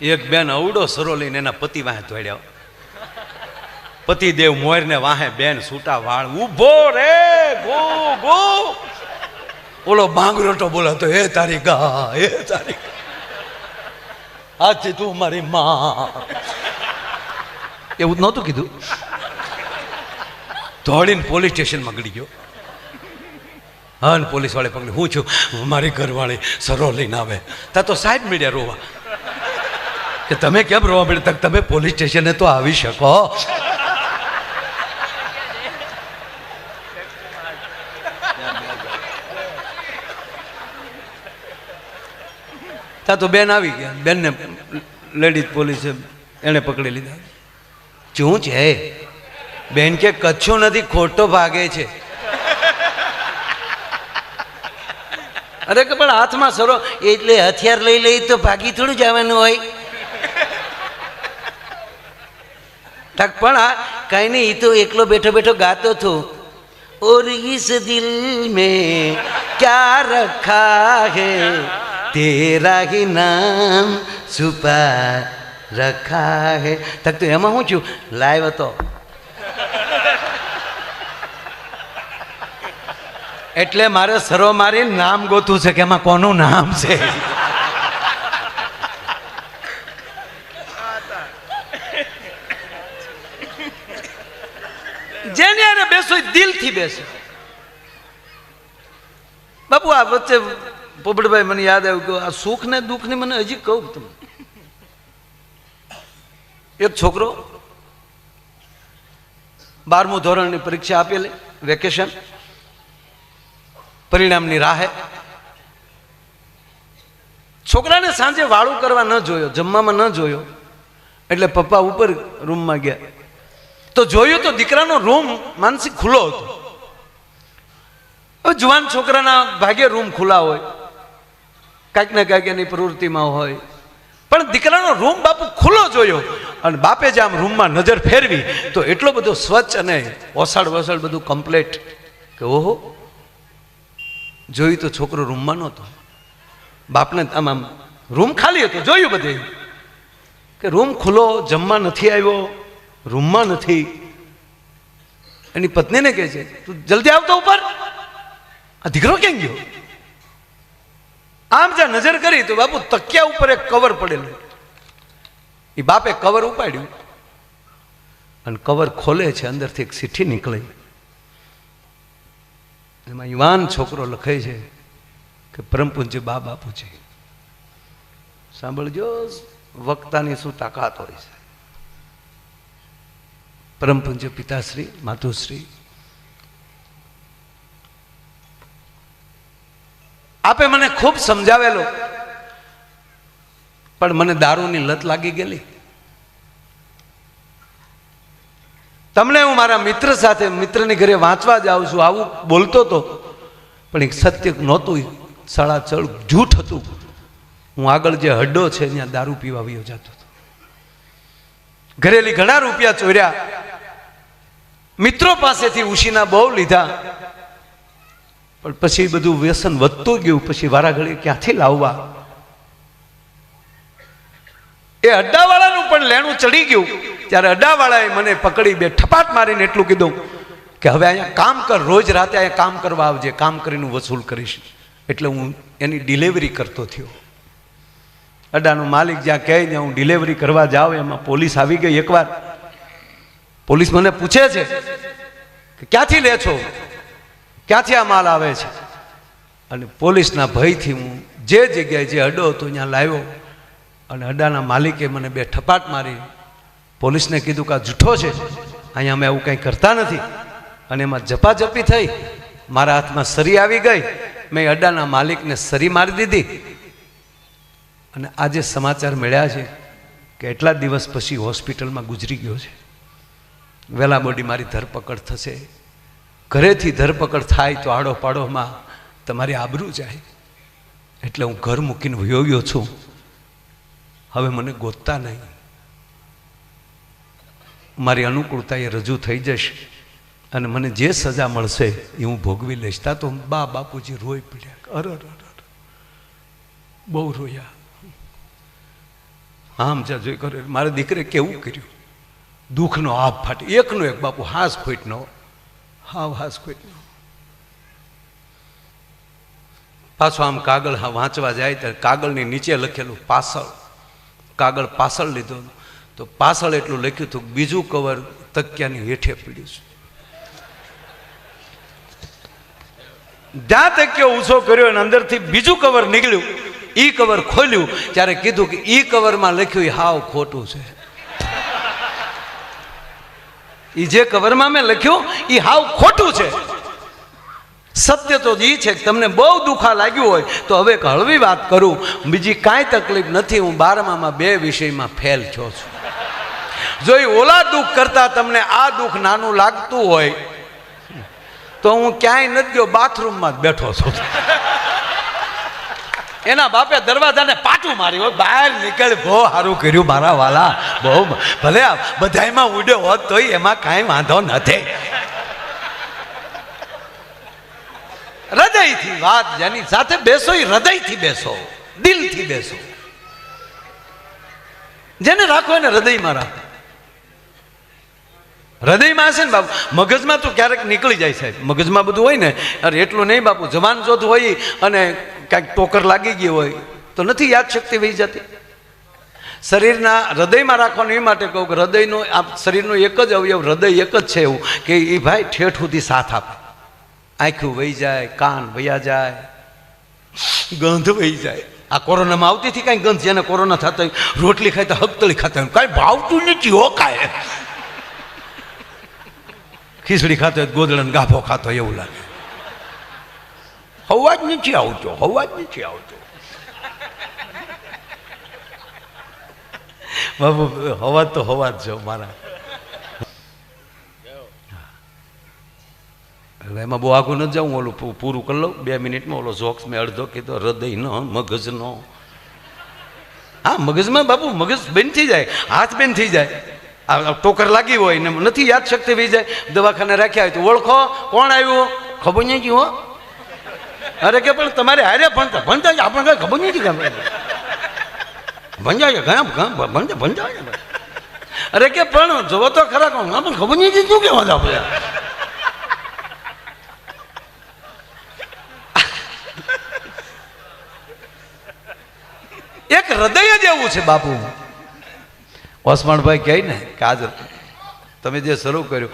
એક બેન અવડો સરો લઈને એના પતિ વાહે દોડ્યા. પતિદેવ મોરને વાહે બેન છૂટા વાળ ઊભો રે, ગો ગો. ઓલો ભાંગરોટો બોલાતો હે તારી ગા, હે તારી આજથી તું મારી માં. એવું નહોતું કીધું. દોડીને પોલીસ સ્ટેશનમાં ગળી ગયો. હા પોલીસ વાળે પકડી, હું છું, મારી ઘરવાળી સરો લઈને આવે. તા તો સાહેબ મીડિયા રોવા. કે તમે કેમ રોવા મળ્યા તક તમે પોલીસ સ્ટેશને તો આવી શકો. તા તો બેન આવી ગયા. બેનને લેડીઝ પોલીસે એણે પકડી લીધા. શું છે? બેન કે કચ્છું નથી, ખોટો ભાગે છે. અરે કે પણ હાથમાં સરો એટલે હથિયાર લઈ લઈ તો ભાગી થોડું જવાનું હોય તક પણ આ કંઈ નહીં એ તો એકલો બેઠો બેઠો ગાતો હતો ઓર ઇસ દિલ મે ક્યા રખા હે? તેરા હી નામ સુપા રખા હે? તક તો એમાં હું છું? લાઈવ હતો. એટલે મારે સરો મારી નામ ગોતું છે, કે એમાં કોનું નામ છે? જેને એને બેસો દિલથી બેસે. બાપુ, આ વચ્ચે પોપટભાઈ મને યાદ આવ્યું કે આ સુખ ને દુઃખની મને હજી કહું તમે. એક છોકરો બારમું ધોરણની પરીક્ષા આપેલી, વેકેશન, પરિણામની રાહે. છોકરાને સાંજે વાળું કરવા ન જોયો, જમવામાં ન જોયો, એટલે પપ્પા ઉપર રૂમમાં ગયા. તો જોયું તો દીકરાનો રૂમ માનસિક ખુલ્લો હતો. હવે જુવાન છોકરાના ભાગ્ય રૂમ ખુલ્લા હોય, કાંઈક ને કાંઈક એની પ્રવૃત્તિમાં હોય. પણ દીકરાનો રૂમ બાપુ ખુલ્લો જોયો અને બાપે જે આમ રૂમમાં નજર ફેરવી તો એટલો બધો સ્વચ્છ અને ઓસાડ વસાડ બધું કમ્પ્લેટ કે ઓહો, જોયું તો છોકરો રૂમમાં નહોતો. બાપને આમ આમ રૂમ ખાલી હતો, જોયું બધે. કે રૂમ ખુલ્લો, જમવા નથી આવ્યો. રૂમમાં નથી. એની પત્નીને કહે છે, તું જલ્દી આવતો ઉપર. આ દીકરો કેમ ગયો? આમ જ્યાં નજર કરી તો બાપુ તકિયા ઉપર એક કવર પડેલું. એ બાપે કવર ઉપાડ્યું અને કવર ખોલે છે, અંદરથી એક ચિઠ્ઠી નીકળે. એમાં યુવાન છોકરો લખે છે કે પરમપુંજ પૂજ્ય બા બાપુજી, સાંભળજો, વક્તાની શું તાકાત હોય છે. પરમ પૂજ્ય પિતાશ્રી માતુશ્રી આપે મને ખૂબ સમજાવેલો, પણ મને દારૂની લત લાગી ગયેલી. તમને હું મારા મિત્ર સાથે, મિત્રની ઘરે વાંચવા જાઉં છું, આવું બોલતો હતો પણ એક સત્ય નહોતું સળાચળ જૂઠ હતું. હું આગળ જે હડ્ડો છે, ત્યાં દારૂ પીવા વયો જતો હતો. ઘરેલી ઘણા રૂપિયા ચોર્યા મિત્રો પાસેથી ઉશીના બહુ લીધા. પણ પછી બધું વ્યસન વધતું ગયું, પછી વારાઘડી ક્યાંથી લાવવા? એ અડ્ડાવાળાનું પણ લેણું ચડી ગયું. ત્યારે અડ્ડાવાળાએ મને પકડી બે ઠપાટ મારીને એટલું કીધું કે હવે અહીંયા કામ કર, રોજ રાતે અહીંયા કામ કરવા આવજે, કામ કરીને વસૂલ કરીશ. એટલે હું એની ડિલિવરી કરતો થયો. અડ્ડાનો માલિક જ્યાં કહે ત્યાં હું ડિલિવરી કરવા જાઉં, એમાં પોલીસ આવી ગઈ એકવાર. પોલીસ મને પૂછે છે કે ક્યાંથી લે છો? ક્યાંથી આ માલ આવે છે? અને પોલીસના ભયથી હું જે જગ્યાએ જે અડ્ડો હતો ત્યાં લાવ્યો અને અડાના માલિકે મને બે ઠપાટ મારી. પોલીસને કીધું કે આ જૂઠો છે. અહીંયા અમે એવું કંઈ કરતા નથી. અને એમાં જપાઝપી થઈ. મારા હાથમાં સરી આવી ગઈ. મેં અડાના માલિકને સરી મારી દીધી. અને આજે સમાચાર મળ્યા છે કે એટલા દિવસ પછી હોસ્પિટલમાં ગુજરી ગયો છે. વહેલા બોડી મારી ધરપકડ થશે. ઘરેથી ધરપકડ થાય તો આડો પાડોમાં તમારી આબરૂ જાય. એટલે હું ઘર મૂકીને વયો છું. હવે મને ગોતતા નહીં. મારી અનુકૂળતા એ રજૂ થઈ જશે અને મને જે સજા મળશે એ હું ભોગવી લઈશ. તા તો બા બાપુજી રોઈ પડ્યા અર. બહુ રોયા. આમ જા જોઈ કરે, મારા દીકરે કેવું કર્યું? દુઃખનો આભ ફાટી. એકનો એક બાપુ હાસ ખોટનો હાવ હાસ ખોટનો પાછો આમ કાગળ વાંચવા જાય ત્યારે કાગળની નીચે લખેલું પાછળ કાગળ પાછળ લીધો તો પાછળ એટલું લખ્યું હતું બીજું કવર તકિયાની હેઠે પીડ્યું છે. જ્યાં તકિયો ઊંચો કર્યો અને અંદરથી બીજું કવર નીકળ્યું, ઈ કવર ખોલ્યું, ત્યારે કીધું કે ઈ કવરમાં લખ્યું એ હાવ ખોટું છે. ઈ જે કવરમાં મેં લખ્યું એ હાવ ખોટું છે. સત્ય તો એ છે કે તમને બહુ દુખા લાગ્યું હોય, તો હવે એક હળવી વાત કરું. બીજી કાંઈ તકલીફ નથી, હું બારમામાં બે વિષયમાં ફેલ છો છું. જો એ ઓલા દુઃખ કરતા તમને આ દુઃખ નાનું લાગતું હોય, તો હું ક્યાંય નથી ગયો બાથરૂમમાં જ બેઠો છું. એના બાપે દરવાજાને પાટું માર્યું બહાર નીકળ, બહુ સારું કર્યું મારા વાલા. બહુ ભલે આ બધાયમાં ઉડ્યો હોત તોય એમાં કાંઈ વાંધો નથી. હૃદયથી વાત જેની સાથે બેસો એ હૃદયથી બેસો, દિલથી બેસો. જેને રાખો એને હૃદયમાં રાખો. હૃદયમાં હશે ને બાપુ? મગજમાં તો ક્યારેક નીકળી જાય સાહેબ. મગજમાં બધું હોય ને. અરે એટલું નહીં બાપુ, જવાન જોત હોય અને કાંઈક ટોકર લાગી ગઈ હોય તો નથી યાદ શક્તિ વહી જતી. શરીરના હૃદયમાં રાખવાનું એ માટે કહું કે હૃદયનો આ શરીરનો એક જ અવયવ, હૃદય એક જ છે એવું કે એ ભાઈ ઠેઠ સુધી સાથ આપે. આંખું વહી જાય, કાન વયા જાય, ગંધ વહી જાય. આ કોરોનામાં આવતી હતી કાંઈ ગંધ જેને કોરોના થતા રોટલી ખાય તો હકતળી ખાતા હોય. કાંઈ ભાવતું નથી હો કાંઈ. ખીચડી ખાતો હોય ગોદડાને ગાભો ખાતો એવું લાગે. હવા જ નથી આવતો હવા જ નથી આવતો બાબુ હવા તો હવા જ છો મારા. એટલે એમાં બહુ આગું નથી જાઉં, ઓલું પૂરું કરી લઉં. બે મિનિટમાં ઓલો જોક્સ મેં અડધો કીધો હૃદયનો મગજનો. હા, મગજમાં બાપુ, મગજ બેન થઈ જાય, હાથ બેન થઈ જાય. આ ટોકર લાગી હોય ને નથી યાદ શક્તિ થઈ જાય. દવાખાને રાખ્યા હોય તો ઓળખો, કોણ આવ્યું? ખબર નહીં હો. અરે કે પણ તમારે હારે ભણતા ભણતા આપણને કઈ ખબર નથી કેમ ભંજાય ઘણા ભણતા ભંજા ભંજાય અરે કે પણ જોવો તો ખરા કોણ આપણને ખબર નથી શું કહેવા જાવ એક હૃદય જ એવું છે, બાપુ. ઓસમાણભાઈ કહે ને કાજલ તમે જે શરૂ કર્યું.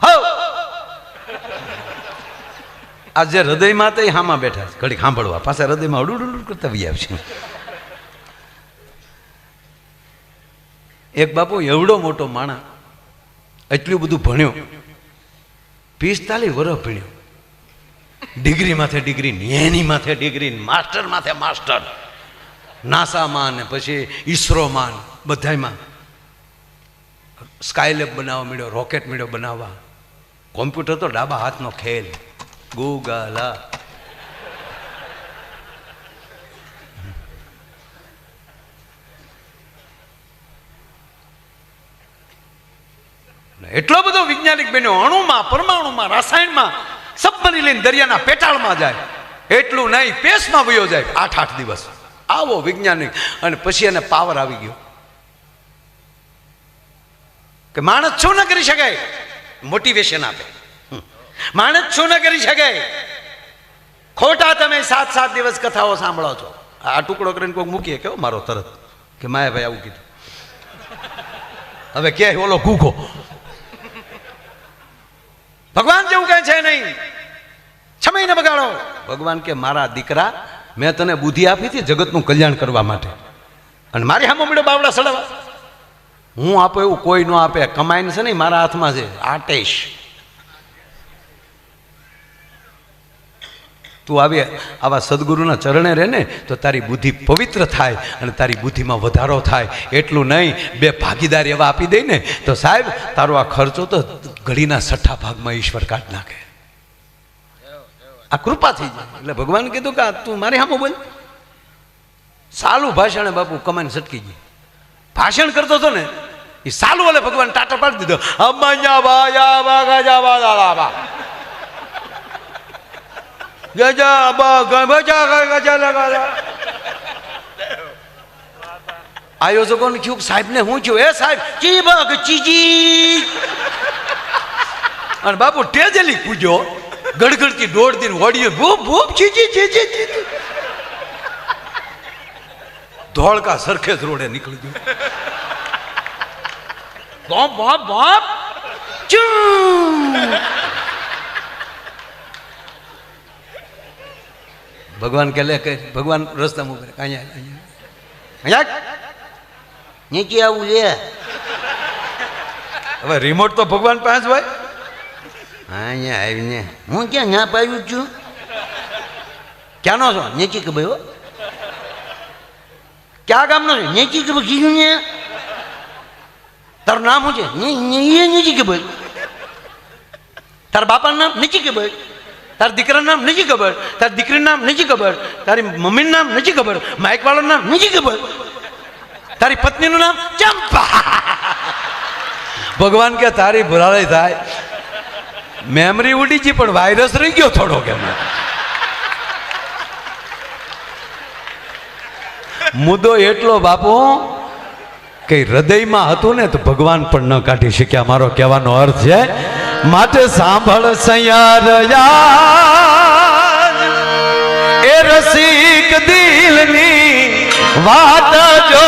હવ! આ જે હૃદયમાં તે હામાં બેઠા છે. ઘડીક સાંભળવા. પાછા હૃદયમાં અડુડ અડુડ કરતા વી આવશે. એક બાપુ એવડો મોટો માણા એટલું બધું ભણ્યો. પિસ્તાલીસ વર્ષ ભણ્યો. ડિગ્રી માથે ડિગ્રી એની માથે ડિગ્રી, માસ્ટર માથે માસ્ટર. નાસામાં ને પછી ઈસરોમાં બધામાં સ્કાયલેબ બનાવવા મળ્યો, રોકેટ મળ્યો બનાવવા. કોમ્પ્યુટર તો ડાબા હાથનો ખેલ. ગૂગલ એટલો બધો વૈજ્ઞાનિક બન્યો, અણુમાં, પરમાણુમાં, રસાયણમાં સબમરી લઈને દરિયાના પેટાળમાં જાય. એટલું નહીં, પેસમાં વયો જાય, આઠ આઠ દિવસ. આવો વૈજ્ઞાનિક, અને પછી એને પાવર આવી ગયો. કે માણસ શું ન કરી શકાય? મોટિવેશન આપે. માણસ શું ન કરી શકાય ખોટા તમે સાત સાત દિવસ કથાઓ સાંભળો છો. આ ટુકડો કરીને કોઈક મૂકીએ કેવો મારો તરત. કે માયા ભાઈ આવું કીધું. હવે કે ઓલો કૂકો ભગવાન જેવું કઈ છે નહીં. સમય ને બગાડો. ભગવાન કે, મારા દીકરા, મેં તને બુદ્ધિ આપી હતી જગતનું કલ્યાણ કરવા માટે. અને મારી હા મળ્યો બાવડા સડાવા. હું આપો એવું કોઈ ન આપે. કમાઈને છે નહીં મારા હાથમાં છે. આટેશ. તું આવી આવા સદગુરુના ચરણે રહે ને તો તારી બુદ્ધિ પવિત્ર થાય અને તારી બુદ્ધિમાં વધારો થાય. એટલું નહીં, બે ભાગીદાર એવા આપી દઈ ને તો સાહેબ, તારો આ ખર્ચો તો ઘડીના છઠ્ઠા ભાગમાં ઈશ્વર કાઢ નાખે. આ કૃપા થઈ જાય. એટલે ભગવાન કીધું કે તું મારી સામે બોલ. સાલું ભાષણ બાપુ, કમાઈને સટકી ગઈ. ભાષણ કરતો હતો ને એ સાલું એટલે ભગવાન ટાટા પાડી દીધો. અમanya વાયા વાગા જા વાલા લાવા ગજા બા ગજા ગજા લગા આયોજકોને થયું કે સાહેબને હું થયું એ સાહેબ ચીબક ચીજી અને બાપુ ટેજલી પૂજ્યો ગડગડતી દોઢ દિન વળીએ ભૂપ ભૂપ ચીજી ચીજી ચીચી ધોળકા સરખેજ રોડે નીકળી ગયો બાપ બાપ બાપ ચૂ ભગવાન કે લે કે ભગવાન રસ્તામાં ઊભા. અહીંયા અહીંયા. અહીંયા નીચે આવું છે. હવે રિમોટ તો ભગવાન પાસે જ હોય અહીંયા આવીને. હું ક્યાં ના પાડ્યું જ છું? ક્યાંનો છો? નીચે કે ભાઈ હો? ક્યાં ગામનો છે? નીચે કે ભાઈ કીધું ને? તારું નામ શું છે? નીચે કે ભાઈ? તારા બાપાનું નામ? નીચે કે ભાઈ? તારા દીકરાનું નામ નથી ખબર. તારી દીકરીનું નામ નથી ખબર. તારી મમ્મીનું નામ નથી ખબર. માઇક વાળાનું નામ નથી ખબર. તારી પત્નીનું નામ ચંપા. ભગવાન કે તારી ભરાળી થાય. મેમરી ઉડી ગઈ પણ વાયરસ રહી ગયો થોડો કે મુદ્દો એટલો બાપુ કે હૃદયમાં હતું ને તો ભગવાન પણ ન કાઢી શક્યા. મારો કહેવાનો અર્થ છે માટે સાંભળ સૈયાર યાર. એ રસિક દિલની વાત જો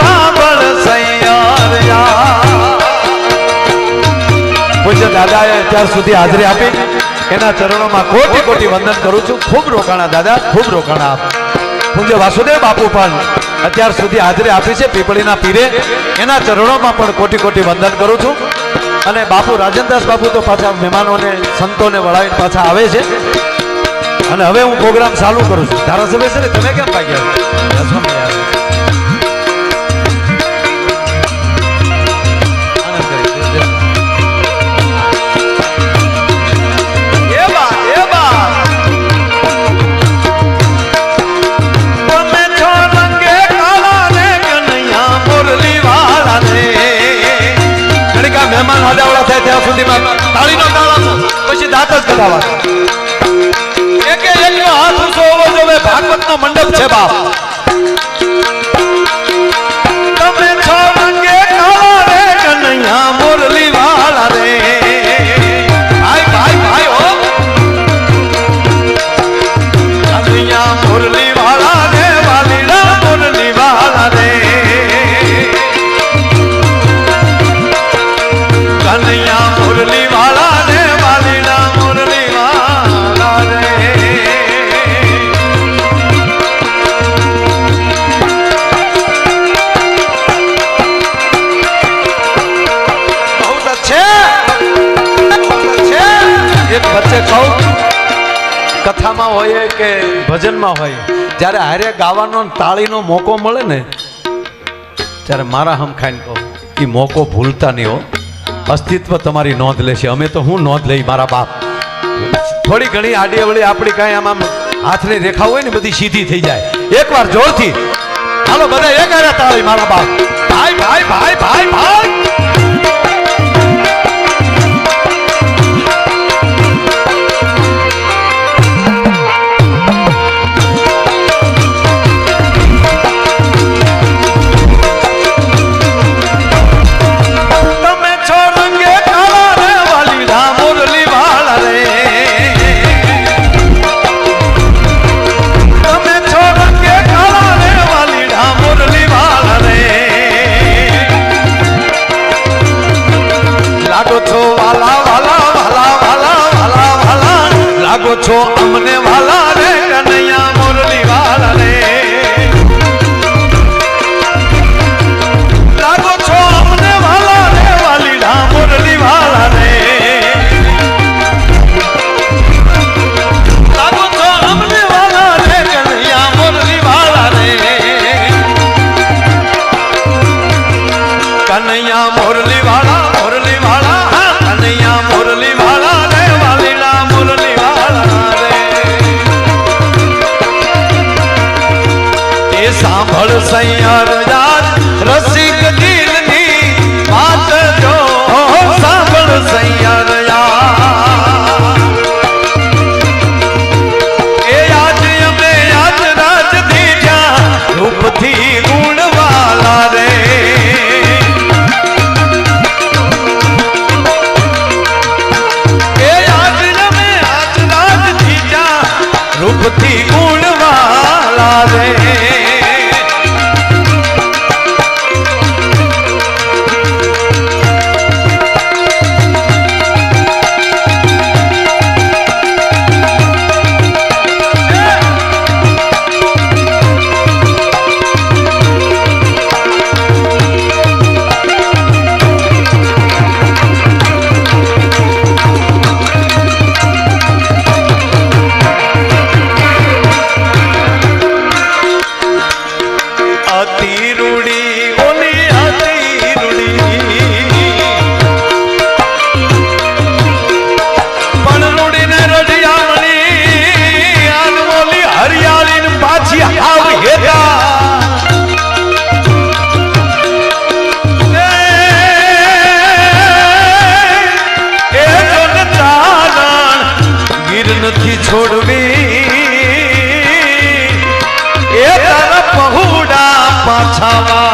સાંભળ સૈયાર યાર. પૂજ્ય દાદાએ અત્યાર સુધી હાજરી આપી. એના ચરણોમાં કોટી કોટી વંદન કરું છું. ખૂબ રોકાણા દાદા, ખૂબ રોકાણા આપ. પૂજ્ય વાસુદેવ બાપુ પણ અત્યાર સુધી હાજરી આપી છે પીપળીના પીરે. એના ચરણોમાં પણ કોટી કોટી વંદન કરું છું. અને બાપુ રાજનદાસ બાપુ તો પાછા મહેમાનોને, સંતોને વળાવીને પાછા આવે છે. અને હવે હું પ્રોગ્રામ ચાલુ કરું છું. ધારાસભ્ય છે ને, તમે કેમ ભાગ્યા મહેમાન હડાવડા થાય ત્યાં સુધીમાં તાળીનો તાળ આપો, પછી દાંત જ કઢાવા એક એકનો હાથ ઊંચો હોવો જોઈએ. ભાગવતનો મંડપ છે બાપ. કથામાં હોય કે ભજનમાં હોય, જ્યારે હારે ગાવાનો તાળીનો મોકો મળે ને, ત્યારે મારા હમ ખાઈને કહો એ મોકો ભૂલતા નહીં હો. અસ્તિત્વ તમારી નોંધ લેશે. અમે તો હું નોંધ લઈ મારા બાપ. થોડી ઘણી આડી અવળી આપણી કાંઈ આમ આમ હાથની રેખા હોય ને બધી સીધી થઈ જાય. એકવાર જોરથી. હાલો બધા એક તાળી મારા બાપ. ছাওয়া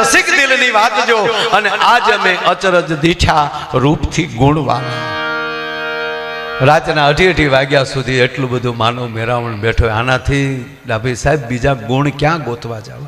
રસિક દિલની વાત જો અને આજ અમે અચરજ દીઠા રૂપથી ગુણવાલા રાતના અઢી અઢી વાગ્યા સુધી એટલું બધું માનવ મેરાવણ બેઠો આનાથી ડાભી સાહેબ બીજા ગુણ ક્યાં ગોતવા જવા?